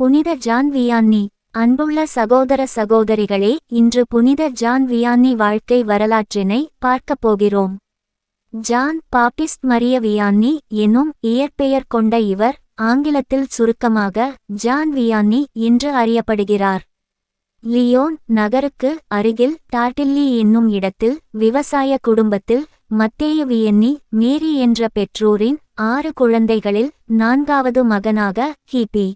புனித ஜான் வியான்னி அன்புள்ள சகோதர சகோதரிகளே இன்று புனித ஜான் வியான்னி வாழ்க்கை வரலாற்றினை பார்க்கப் போகிறோம். ஜான் பாப்பிஸ்ட் மரிய வியான்னி எனும் இயற்பெயர் கொண்ட இவர் ஆங்கிலத்தில் சுருக்கமாக ஜான் வியான்னி என்று அறியப்படுகிறார். லியோன் நகருக்கு அருகில் டாட்டில்லி என்னும் இடத்தில் விவசாய குடும்பத்தில் மத்தேய வியன்னி மேரி என்ற பெற்றோரின் ஆறு குழந்தைகளில் நான்காவது மகனாக கிபி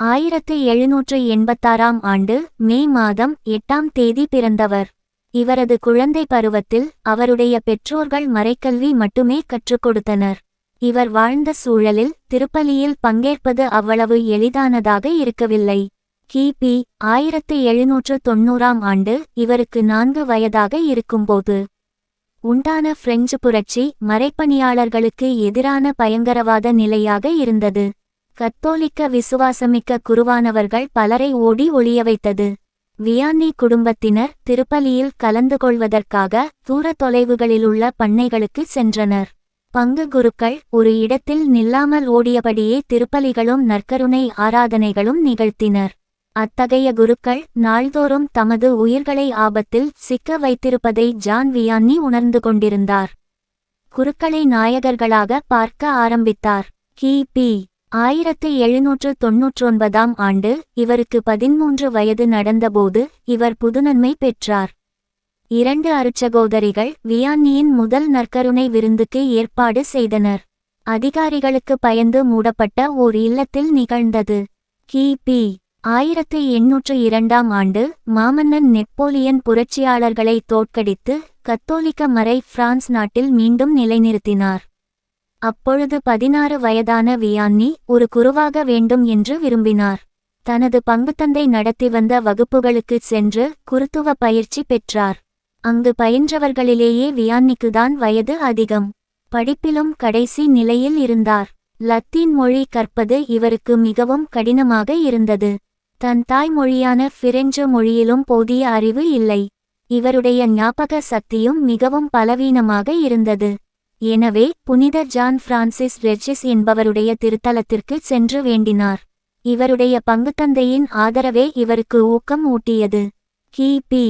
ஆயிரத்து எழுநூற்று எண்பத்தாறாம் ஆண்டு மே மாதம் எட்டாம் தேதி பிறந்தவர். இவரது குழந்தை பருவத்தில் அவருடைய பெற்றோர்கள் மறைக்கல்வி மட்டுமே கற்றுக் கொடுத்தனர். இவர் வாழ்ந்த சூழலில் திருப்பலியில் பங்கேற்பது அவ்வளவு எளிதானதாக இருக்கவில்லை. கிபி ஆயிரத்து எழுநூற்று தொன்னூறாம் ஆண்டு இவருக்கு நான்கு வயதாக இருக்கும்போது. உண்டான பிரெஞ்சு புரட்சி மறைப்பணியாளர்களுக்கு எதிரான பயங்கரவாத நிலையாக இருந்தது. கத்தோலிக்க விசுவாசமிக்க குருவானவர்கள் பலரை ஓடி ஒளிய வைத்தது. வியான்னி குடும்பத்தினர் திருப்பலியில் கலந்து கொள்வதற்காக தூர தொலைவுகளிலுள்ள பண்ணைகளுக்கு சென்றனர். பங்கு குருக்கள் ஒரு இடத்தில் நில்லாமல் ஓடியபடியே திருப்பலிகளும் நற்கருணை ஆராதனைகளும் நிகழ்த்தினர். அத்தகைய குருக்கள் நாள்தோறும் தமது உயிர்களை ஆபத்தில் சிக்க வைத்திருப்பதை ஜான் வியான்னி உணர்ந்து கொண்டிருந்தார். குருக்களை நாயகர்களாக பார்க்க ஆரம்பித்தார். கி. பி. ஆயிரத்து எழுநூற்று தொன்னூற்றொன்பதாம் ஆண்டு இவருக்கு பதிமூன்று வயது நடந்தபோது இவர் புதுநன்மை பெற்றார். இரண்டு அருச்சகோதரிகள் வியான்னியின் முதல் நற்கருணை விருந்துக்கு ஏற்பாடு செய்தனர். அதிகாரிகளுக்கு பயந்து மூடப்பட்ட ஓர் இல்லத்தில் நிகழ்ந்தது. கிபி ஆயிரத்து எண்ணூற்று இரண்டாம் ஆண்டு மாமன்னன் நெப்போலியன் புரட்சியாளர்களை தோற்கடித்து கத்தோலிக்க மறை பிரான்ஸ் நாட்டில் மீண்டும் நிலைநிறுத்தினார். அப்பொழுது பதினாறு வயதான வியான்னி ஒரு குருவாக வேண்டும் என்று விரும்பினார். தனது பங்குத்தந்தை நடத்தி வந்த வகுப்புகளுக்குச் சென்று குருத்துவ பயிற்சி பெற்றார். அங்கு பயின்றவர்களிலேயே வியான்னிக்குதான் வயது அதிகம். படிப்பிலும் கடைசி நிலையில் இருந்தார். லத்தீன் மொழி கற்பது இவருக்கு மிகவும் கடினமாக இருந்தது. தன் தாய்மொழியான பிரெஞ்சு மொழியிலும் போதிய அறிவு இல்லை. இவருடைய ஞாபக சக்தியும் மிகவும் பலவீனமாக இருந்தது. எனவே புனித ஜான் பிரான்சிஸ் ரெஜிஸ் என்பவருடைய திருத்தலத்திற்கு சென்று வேண்டினார். இவருடைய பங்குத்தந்தையின் ஆதரவே இவருக்கு ஊக்கம் ஊட்டியது. கிபி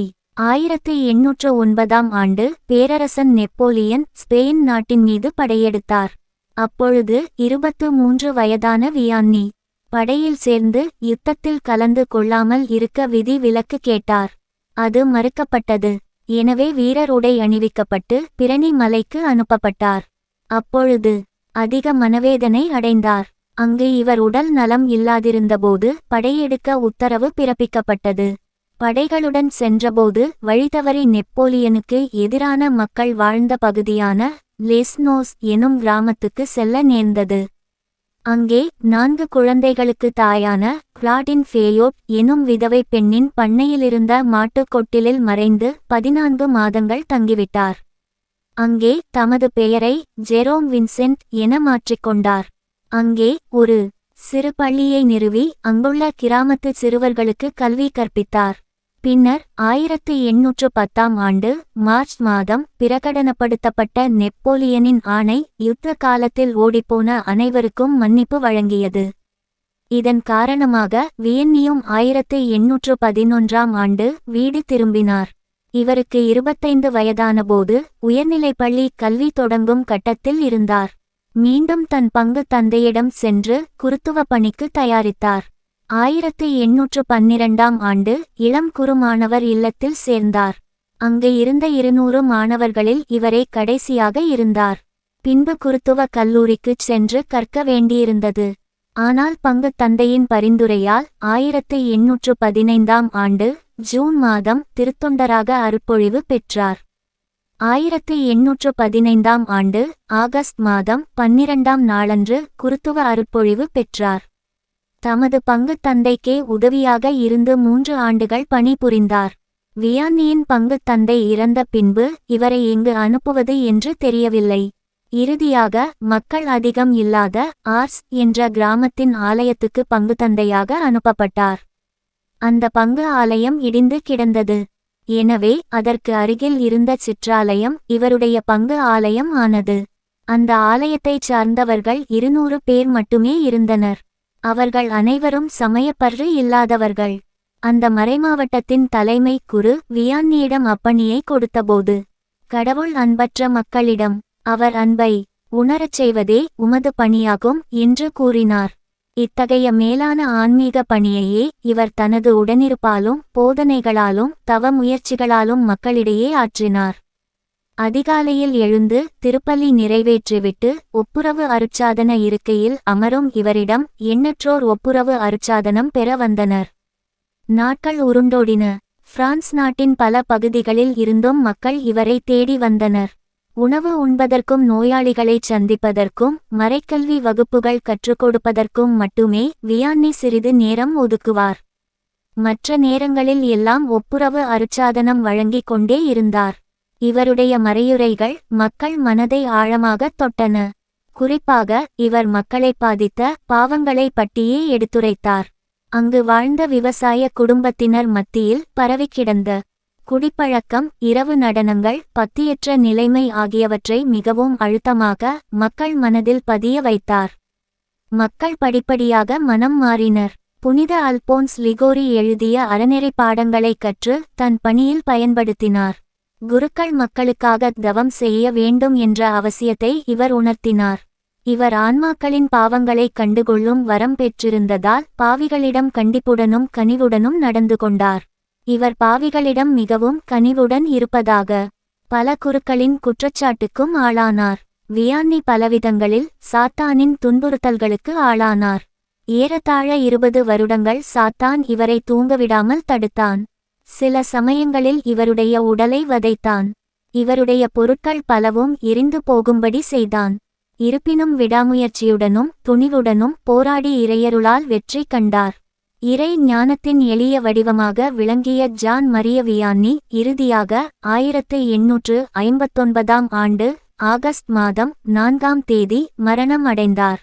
ஆயிரத்து எண்ணூற்று ஒன்பதாம் ஆண்டு பேரரசன் நெப்போலியன் ஸ்பெயின் நாட்டின் மீது படையெடுத்தார். அப்பொழுது இருபத்து மூன்று வயதான வியான்னி படையில் சேர்ந்து யுத்தத்தில் கலந்து கொள்ளாமல் இருக்க விதி விலக்கு கேட்டார். அது மறுக்கப்பட்டது. எனவே வீரர் உடை அணிவிக்கப்பட்டு பிரணி மலைக்கு அனுப்பப்பட்டார். அப்பொழுது அதிக மனவேதனை அடைந்தார். அங்கு இவர் உடல் நலம் இல்லாதிருந்தபோது படையெடுக்க உத்தரவு பிறப்பிக்கப்பட்டது. படைகளுடன் சென்றபோது வழிதவறி நெப்போலியனுக்கு எதிரான மக்கள் வாழ்ந்த பகுதியான லெஸ்னோஸ் எனும் கிராமத்துக்கு செல்ல நேர்ந்தது. அங்கே நான்கு குழந்தைகளுக்கு தாயான கிளாடின் ஃபேயோட் எனும் விதவை பெண்ணின் பண்ணையிலிருந்த மாட்டுக் கொட்டிலில் மறைந்து பதினான்கு மாதங்கள் தங்கிவிட்டார். அங்கே தமது பெயரை ஜெரோம் வின்சென்ட் என மாற்றிக்கொண்டார் அங்கே ஒரு சிறு பள்ளியை நிறுவி அங்குள்ள கிராமத்து சிறுவர்களுக்கு கல்வி கற்பித்தார். பின்னர் ஆயிரத்து எண்ணூற்று பத்தாம் ஆண்டு மார்ச் மாதம் பிரகடனப்படுத்தப்பட்ட நெப்போலியனின் ஆணை யுத்த காலத்தில் ஓடிப்போன அனைவருக்கும் மன்னிப்பு வழங்கியது. இதன் காரணமாக வியன்னியும் ஆயிரத்து எண்ணூற்று பதினொன்றாம் ஆண்டு வீடு திரும்பினார். இவருக்கு இருபத்தைந்து வயதானபோது உயர்நிலைப்பள்ளி கல்வி தொடங்கும் கட்டத்தில் இருந்தார். மீண்டும் தன் பங்கு தந்தையிடம் சென்று குருத்துவ பணிக்கு தயாரித்தார். ஆயிரத்து எண்ணூற்று பன்னிரண்டாம் ஆண்டு இளம் குறுமாணவர் இல்லத்தில் சேர்ந்தார். அங்கு இருந்த இருநூறு மாணவர்களில் இவரே கடைசியாக இருந்தார். பின்பு குருத்துவ கல்லூரிக்குச் சென்று கற்க வேண்டியிருந்தது. ஆனால் பங்கு தந்தையின் பரிந்துரையால் ஆயிரத்து எண்ணூற்று பதினைந்தாம் ஆண்டு ஜூன் மாதம் திருத்தொண்டராக அருப்பொழிவு பெற்றார். ஆயிரத்து எண்ணூற்று பதினைந்தாம் ஆண்டு ஆகஸ்ட் மாதம் பன்னிரண்டாம் நாளன்று குருத்துவ அருப்பொழிவு பெற்றார். தமது பங்கு தந்தைக்கே உதவியாக இருந்து மூன்று ஆண்டுகள் பணிபுரிந்தார். வியான்னியின் பங்கு தந்தை இறந்த பின்பு இவரை எங்கு அனுப்புவது என்று தெரியவில்லை. இறுதியாக மக்கள் அதிகம் இல்லாத ஆர்ஸ் என்ற கிராமத்தின் ஆலயத்துக்கு பங்கு தந்தையாக அனுப்பப்பட்டார். அந்த பங்கு ஆலயம் இடிந்து கிடந்தது. எனவே அதற்கு அருகில் இருந்த சிற்றாலயம் இவருடைய பங்கு ஆலயம் ஆனது. அந்த ஆலயத்தைச் சார்ந்தவர்கள் இருநூறு பேர் மட்டுமே இருந்தனர். அவர்கள் அனைவரும் சமயப்பற்று இல்லாதவர்கள். அந்த மறைமாவட்டத்தின் தலைமை குரு வியான்னியிடம் அப்பணியை கொடுத்தபோது கடவுள் அன்பற்ற மக்களிடம் அவர் அன்பை உணரச் செய்வதே உமது பணியாகும் என்று கூறினார். இத்தகைய மேலான ஆன்மீக பணியையே இவர் தனது உடனிருப்பாலும் போதனைகளாலும் தவ முயற்சிகளாலும் மக்களிடையே ஆற்றினார். அதிகாலையில் எழுந்து திருப்பலி நிறைவேற்றிவிட்டு ஒப்புரவு அருட்சாதன இருக்கையில் அமரும் இவரிடம் எண்ணற்றோர் ஒப்புரவு அருட்சாதனம் பெற வந்தனர். நாட்கள் உருண்டோடின. பிரான்ஸ் நாட்டின் பல பகுதிகளில் இருந்தும் மக்கள் இவரை தேடி வந்தனர். உணவு உண்பதற்கும் நோயாளிகளைச் சந்திப்பதற்கும் மறைக்கல்வி வகுப்புகள் கற்றுக் கொடுப்பதற்கும் மட்டுமே வியான்னி சிறிது நேரம் ஒதுக்குவார். மற்ற நேரங்களில் எல்லாம் ஒப்புரவு அருட்சாதனம் வழங்கிக் கொண்டே இருந்தார். இவருடைய மறையுரைகள் மக்கள் மனதை ஆழமாகத் தொட்டன. குறிப்பாக இவர் மக்களை பாதித்த பாவங்களை பட்டியே எடுத்துரைத்தார். அங்கு வாழ்ந்த விவசாய குடும்பத்தினர் மத்தியில் பரவிக் கிடந்த குடிப்பழக்கம் இரவு நடனங்கள் பத்தியற்ற நிலைமை ஆகியவற்றை மிகவும் அழுத்தமாக மக்கள் மனதில் பதிய வைத்தார். மக்கள் படிப்படியாக மனம் மாறினர். புனித அல்போன்ஸ் லிகோரி எழுதிய அறநெறி பாடங்களைக் கற்று தன் பணியில் பயன்படுத்தினார். குருக்கள் மக்களுக்காக தவம் செய்ய வேண்டும் என்ற அவசியத்தை இவர் உணர்த்தினார். இவர் ஆன்மாக்களின் பாவங்களை கண்டுகொள்ளும் வரம் பெற்றிருந்ததால் பாவிகளிடம் கண்டிப்புடனும் கனிவுடனும் நடந்து கொண்டார். இவர் பாவிகளிடம் மிகவும் கனிவுடன் இருப்பதாக பல குருக்களின் குற்றச்சாட்டுக்கும் ஆளானார். வியான்னி பலவிதங்களில் சாத்தானின் துன்புறுத்தல்களுக்கு ஆளானார். ஏறத்தாழ இருபது வருடங்கள் சாத்தான் இவரை தூங்கவிடாமல் தடுத்தான். சில சமயங்களில் இவருடைய உடலை வதைத்தான். இவருடைய பொருட்கள் பலவும் எரிந்து போகும்படி செய்தான். இருப்பினும் விடாமுயற்சியுடனும் துணிவுடனும் போராடி இறையருளால் வெற்றி கண்டார். இறை ஞானத்தின் எளிய வடிவமாக விளங்கிய ஜான் மரிய வியான்னி இறுதியாக ஆயிரத்து எண்ணூற்று ஐம்பத்தொன்பதாம் ஆண்டு ஆகஸ்ட் மாதம் நான்காம் தேதி மரணம் அடைந்தார்.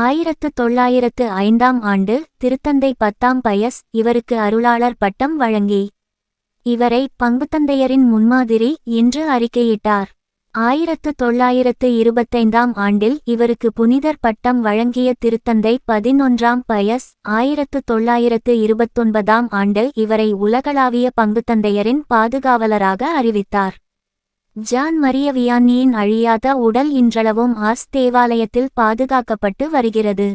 ஆயிரத்து தொள்ளாயிரத்து ஐந்தாம் ஆண்டு திருத்தந்தை பத்தாம் பயஸ் இவருக்கு அருளாளர் பட்டம் வழங்கி. இவரை பங்குத்தந்தையரின் முன்மாதிரி என்று அறிக்கையிட்டார். ஆயிரத்து தொள்ளாயிரத்து இருபத்தைந்தாம் ஆண்டில் இவருக்கு புனிதர் பட்டம் வழங்கிய திருத்தந்தை பதினொன்றாம் பயஸ் ஆயிரத்து தொள்ளாயிரத்து இருபத்தொன்பதாம் ஆண்டு இவரை உலகளாவிய பங்குத்தந்தையரின் பாதுகாவலராக அறிவித்தார். ஜான் மரிய வியான்னியின் அழியாத உடல் இன்றளவும் ஆர்ஸ் தேவாலயத்தில் பாதுகாக்கப்பட்டு வருகிறது.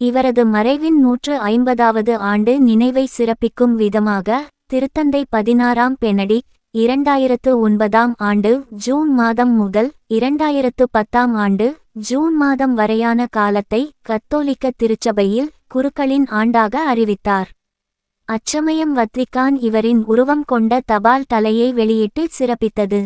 இவரது மறைவின் நூற்று ஐம்பதாவது ஆண்டு நினைவை சிறப்பிக்கும் விதமாக திருத்தந்தை பதினாறாம் பெனடிக் இரண்டாயிரத்து ஒன்பதாம் ஆண்டு ஜூன் மாதம் முதல் இரண்டாயிரத்து பத்தாம் ஆண்டு ஜூன் மாதம் வரையான காலத்தை கத்தோலிக்க திருச்சபையில் குருக்களின் ஆண்டாக அறிவித்தார். அச்சமயம் வத்திக்கான் இவரின் உருவம் கொண்ட தபால் தலையை வெளியிட்டு சிறப்பித்தது.